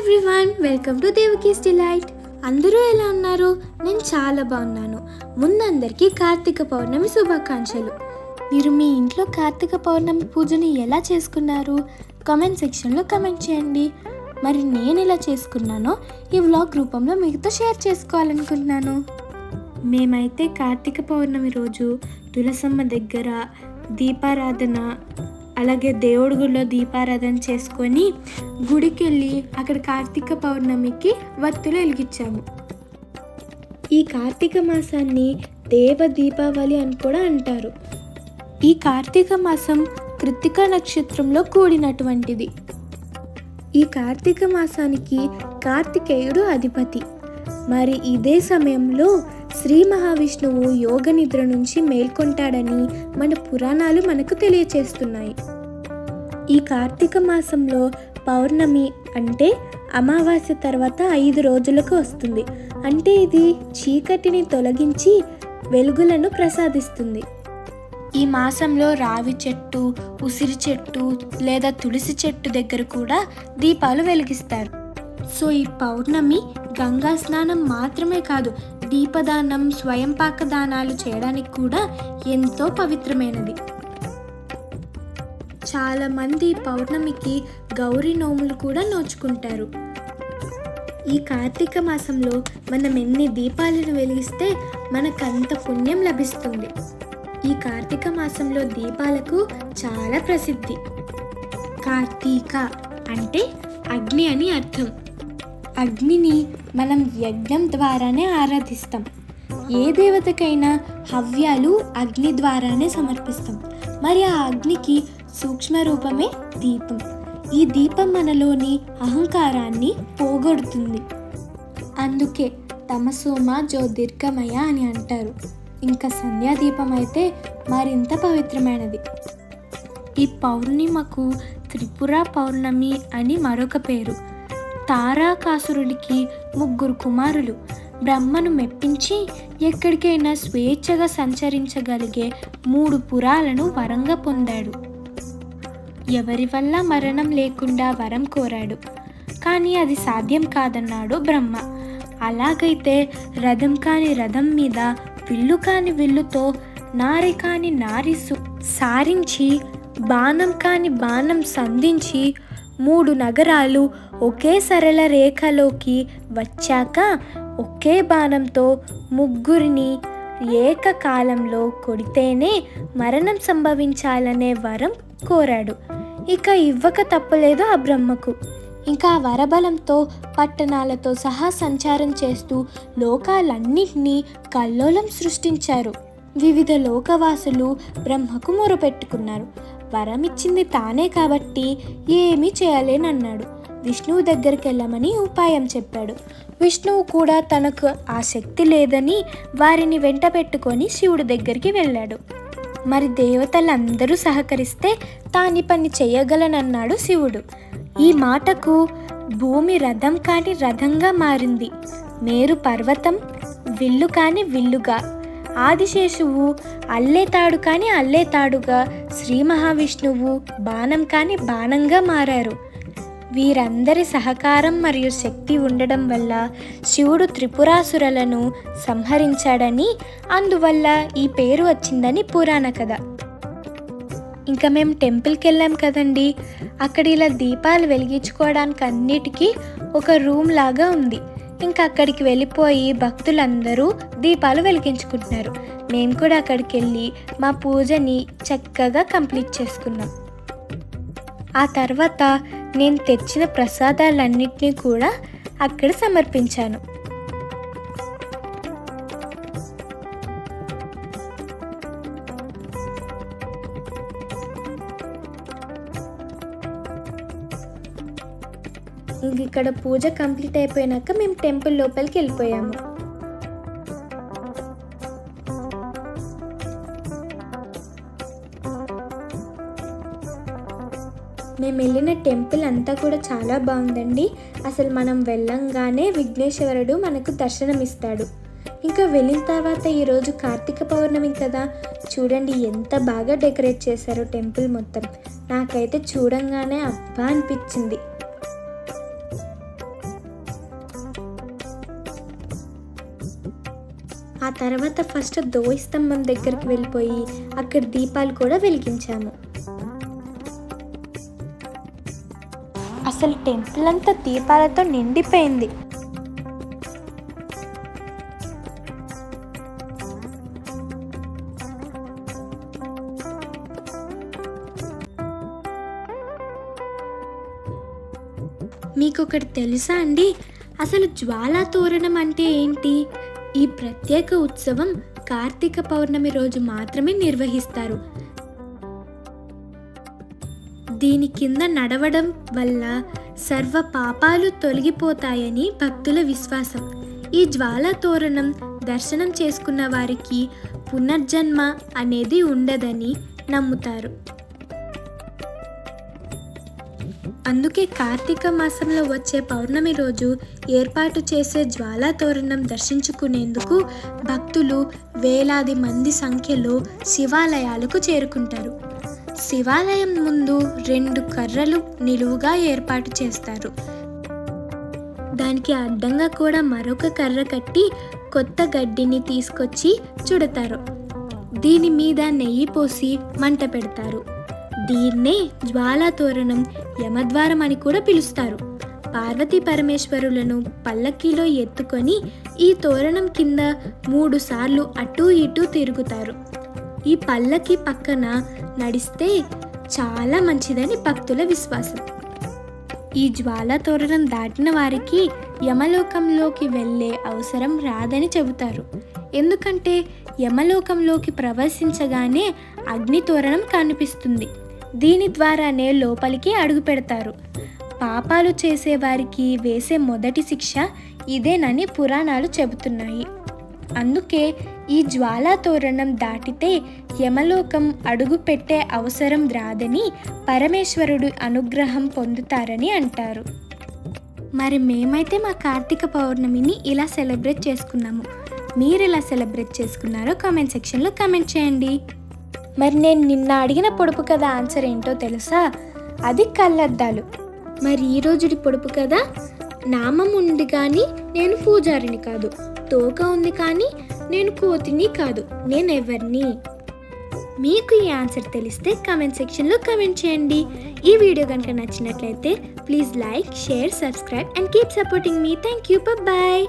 Everyone welcome to Devaki's delight అందరూ ఎలా ఉన్నారు? నేను చాలా బాగున్నాను. ముందందరికీ కార్తీక పౌర్ణమి శుభాకాంక్షలు. మీరు మీ ఇంట్లో కార్తీక పౌర్ణమి పూజని ఎలా చేసుకున్నారు? కామెంట్ సెక్షన్లో కమెంట్ చేయండి. మరి నేను ఎలా చేసుకున్నానో ఈ వ్లాగ్ రూపంలో మీతో షేర్ చేసుకోవాలనుకుంటున్నాను. మేమైతే కార్తీక పౌర్ణమి రోజు తులసమ్మ దగ్గర దీపారాధన అలాగే దేవుడి గుడిలో దీపారాధన చేసుకొని గుడికి వెళ్ళి అక్కడ కార్తీక పౌర్ణమికి వత్తులు వెలిగించాము. ఈ కార్తీక మాసాన్ని దేవ దీపావళి అని కూడా అంటారు. ఈ కార్తీక మాసం కృత్తిక నక్షత్రంలో కూడినటువంటిది. ఈ కార్తీక మాసానికి కార్తికేయుడు అధిపతి. మరి ఇదే సమయంలో శ్రీ మహావిష్ణువు యోగ నిద్ర నుంచి మేల్కొంటాడని మన పురాణాలు మనకు తెలియచేస్తున్నాయి. ఈ కార్తీక మాసంలో పౌర్ణమి అంటే అమావాస్య తర్వాత ఐదు రోజులకు వస్తుంది. అంటే ఇది చీకటిని తొలగించి వెలుగులను ప్రసాదిస్తుంది. ఈ మాసంలో రావి చెట్టు ఉసిరి చెట్టు లేదా తులసి చెట్టు దగ్గర కూడా దీపాలు వెలిగిస్తారు. సో ఈ పౌర్ణమి గంగా స్నానం మాత్రమే కాదు దీపదానం స్వయంపాక దానాలు చేయడానికి కూడా ఎంతో పవిత్రమైనది. చాలామంది పౌర్ణమికి గౌరీ నోములు కూడా నోచుకుంటారు. ఈ కార్తీక మాసంలో మనం ఎన్ని దీపాలను వెలిగిస్తే మనకంత పుణ్యం లభిస్తుంది. ఈ కార్తీక మాసంలో దీపాలకు చాలా ప్రసిద్ధి. కార్తీక అంటే అగ్ని అని అర్థం. అగ్నిని మనం యజ్ఞం ద్వారానే ఆరాధిస్తాం. ఏ దేవతకైనా హవ్యాలు అగ్ని ద్వారానే సమర్పిస్తాం. మరి ఆ అగ్నికి సూక్ష్మ రూపమే దీపం. ఈ దీపం మనలోని అహంకారాన్ని పోగొడుతుంది. అందుకే తమసోమ జ్యోతిర్గమయ అని అంటారు. ఇంకా సంధ్యాదీపం అయితే మరింత పవిత్రమైనది. ఈ పౌర్ణిమకు త్రిపుర పౌర్ణమి అని మరొక పేరు. తారాకాసురుడికి ముగ్గురు కుమారులు. బ్రహ్మను మెప్పించి ఎక్కడికైనా స్వేచ్ఛగా సంచరించగలిగే మూడు పురాలను వరంగా పొందాడు. ఎవరి వల్ల మరణం లేకుండా వరం కోరాడు. కానీ అది సాధ్యం కాదన్నాడు బ్రహ్మ. అలాగైతే రథం కాని రథం మీద విల్లు కాని విల్లుతో నారి కాని నారిసు సారించి బాణం కాని బాణం సంధించి మూడు నగరాలు ఒకే సరళ రేఖలోకి వచ్చాక ఒకే బాణంతో ముగ్గురిని ఏకకాలంలో కొడితేనే మరణం సంభవించాలనే వరం కోరాడు. ఇక ఇవ్వక తప్పలేదు ఆ బ్రహ్మకు. ఇంకా వరబలంతో పట్టణాలతో సహా సంచారం చేస్తూ లోకాలన్నింటినీ కల్లోలం సృష్టించారు. వివిధ లోకవాసులు బ్రహ్మకు మొరపెట్టుకున్నారు. వరం ఇచ్చింది తానే కాబట్టి ఏమీ చేయలేనన్నాడు. విష్ణువు దగ్గరికి వెళ్ళమని ఉపాయం చెప్పాడు. విష్ణువు కూడా తనకు ఆ శక్తి లేదని వారిని వెంట పెట్టుకొని శివుడి దగ్గరికి వెళ్ళాడు. మరి దేవతలందరూ సహకరిస్తే తాని పని చేయగలనన్నాడు శివుడు. ఈ మాటకు భూమి రథం కాని రథంగా మారింది. మేరు పర్వతం విల్లు కాని విల్లుగా ఆదిశేషువు అల్లేతాడు కాని అల్లేతాడుగా శ్రీ మహావిష్ణువు బాణం కాని బాణంగా మారారు. వీరందరి సహకారం మరియు శక్తి ఉండడం వల్ల శివుడు త్రిపురాసురులను సంహరించాడని అందువల్ల ఈ పేరు వచ్చిందని పురాణ కథ. ఇంకా మేము టెంపుల్కి వెళ్ళాం కదండి. అక్కడ ఇలా దీపాలు వెలిగించుకోవడానికి అన్నిటికీ ఒక రూమ్ లాగా ఉంది. ఇంకా అక్కడికి వెళ్ళిపోయి భక్తులందరూ దీపాలు వెలిగించుకుంటున్నారు. మేము కూడా అక్కడికి వెళ్ళి మా పూజని చక్కగా కంప్లీట్ చేసుకున్నాం. ఆ తర్వాత నేను తెచ్చిన ప్రసాదాలన్నింటినీ కూడా అక్కడ సమర్పించాను. ఇంక ఇక్కడ పూజ కంప్లీట్ అయిపోయినాక మేము టెంపుల్ లోపలికి వెళ్ళిపోయాము. మేము వెళ్ళిన టెంపుల్ అంతా కూడా చాలా బాగుందండి. అసలు మనం వెళ్ళంగానే విఘ్నేశ్వరుడు మనకు దర్శనమిస్తాడు. ఇంకా వెళ్ళిన తర్వాత ఈరోజు కార్తీక పౌర్ణమి కదా. చూడండి ఎంత బాగా డెకరేట్ చేశారు టెంపుల్ మొత్తం. నాకైతే చూడంగానే అబ్బా అనిపించింది. ఆ తర్వాత ఫస్ట్ దోయి స్తంభం దగ్గరికి వెళ్ళిపోయి అక్కడ దీపాలు కూడా వెలిగించాము. అసలు టెంపుల్ అంతా దీపాలతో నిండిపోయింది. మీకు ఒకటి తెలుసా అండి? అసలు జ్వాలా తోరణం అంటే ఏంటి? ఈ ప్రత్యేక ఉత్సవం కార్తీక పౌర్ణమి రోజు మాత్రమే నిర్వహిస్తారు. దీని కింద నడవడం వల్ల సర్వ పాపాలు తొలగిపోతాయని భక్తుల విశ్వాసం. ఈ జ్వాలా తోరణం దర్శనం చేసుకున్న వారికి పునర్జన్మ అనేది ఉండదని నమ్ముతారు. అందుకే కార్తీక మాసంలో వచ్చే పౌర్ణమి రోజు ఏర్పాటు చేసే జ్వాలా తోరణం దర్శించుకునేందుకు భక్తులు వేలాది మంది సంఖ్యలో శివాలయాలకు చేరుకుంటారు. శివాలయం ముందు రెండు కర్రలు నిలువుగా ఏర్పాటు చేస్తారు. దానికి అడ్డంగా కూడా మరొక కర్ర కట్టి కొత్త గడ్డిని తీసుకొచ్చి చుడతారు. దీని మీద నెయ్యి పోసి మంట పెడతారు. దీన్నే జ్వాలా తోరణం యమద్వారం అని కూడా పిలుస్తారు. పార్వతీ పరమేశ్వరులను పల్లకీలో ఎత్తుకొని ఈ తోరణం కింద మూడు సార్లు అటూ ఇటూ తిరుగుతారు. ఈ పల్లకి పక్కన నడిస్తే చాలా మంచిదని భక్తుల విశ్వాసం. ఈ జ్వాలా తోరణం దాటిన వారికి యమలోకంలోకి వెళ్ళే అవసరం రాదని చెబుతారు. ఎందుకంటే యమలోకంలోకి ప్రవేశించగానే అగ్ని తోరణం కనిపిస్తుంది. దీని ద్వారానే లోపలికి అడుగు పెడతారు. పాపాలు చేసేవారికి వేసే మొదటి శిక్ష ఇదేనని పురాణాలు చెబుతున్నాయి. అందుకే ఈ జ్వాలా తోరణం దాటితే యమలోకం అడుగుపెట్టే అవసరం రాదని పరమేశ్వరుడు అనుగ్రహం పొందుతారని అంటారు. మరి మేమైతే మా కార్తీక పౌర్ణమిని ఇలా సెలబ్రేట్ చేసుకున్నాము. మీరు ఎలా సెలబ్రేట్ చేసుకున్నారో కామెంట్ సెక్షన్లో కామెంట్ చేయండి. మరి నేను నిన్న అడిగిన పొడుపు కథ ఆన్సర్ ఏంటో తెలుసా? అది కళ్ళద్దాలు. మరి ఈ రోజుడి పొడుపు కథ? నామం ఉంది కానీ నేను పూజారిని కాదు. తోక ఉంది కానీ నేను కోతిని కాదు నేను ఎవరిని మీకు ఈ ఆన్సర్ తెలిస్తే కామెంట్ సెక్షన్లో కామెంట్ చేయండి. ఈ వీడియో కనుక నచ్చినట్లయితే please like share subscribe and keep supporting me. Thank you. Bye